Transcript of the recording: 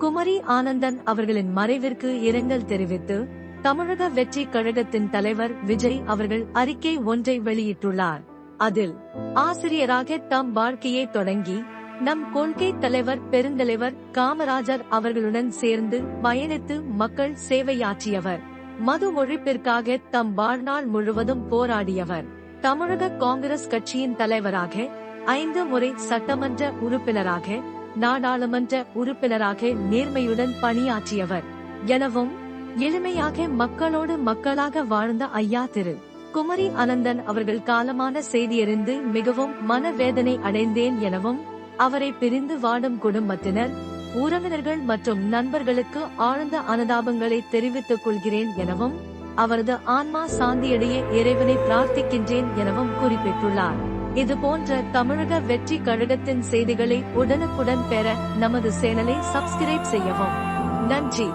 குமரி ஆனந்தன் அவர்களின் மறைவிற்கு இரங்கல் தெரிவித்து தமிழக வெற்றி கழகத்தின் தலைவர் விஜய் அவர்கள் அறிக்கை ஒன்றை வெளியிட்டுள்ளார். அதில் ஆசிரியராக தம் வாழ்க்கையை தொடங்கி நம் கொள்கை தலைவர் பெருந்தலைவர் காமராஜர் அவர்களுடன் சேர்ந்து பயணித்து மக்கள் சேவையாற்றியவர். மது ஒழிப்பிற்காக தம் வாழ்நாள் முழுவதும் போராடியவர். தமிழக காங்கிரஸ் கட்சியின் தலைவராக ஐந்து முறை சட்டமன்ற உறுப்பினராக நாடாளுமன்ற உறுப்பினராக நேர்மையுடன் பணியாற்றியவர். எனவும் எளிமையாக மக்களோடு மக்களாக வாழ்ந்த ஐயா திரு. குமரி அனந்தன் அவர்கள் காலமான செய்தியறிந்து மிகவும் மனவேதனை அடைந்தேன் எனவும் அவரை பிரிந்து வாடும் குடும்பத்தினர் உறவினர்கள் மற்றும் நண்பர்களுக்கு ஆழ்ந்த அனுதாபங்களை தெரிவித்துக் கொள்கிறேன் எனவும் அவரது ஆன்மா சாந்தியடைய இறைவனை பிரார்த்திக்கின்றேன் எனவும் குறிப்பிட்டுள்ளார். இது போன்ற தமிழக வெற்றி கழகத்தின் செய்திகளை உடனுக்குடன் பெற நமது சேனலை சப்ஸ்கிரைப் செய்யவும். நன்றி.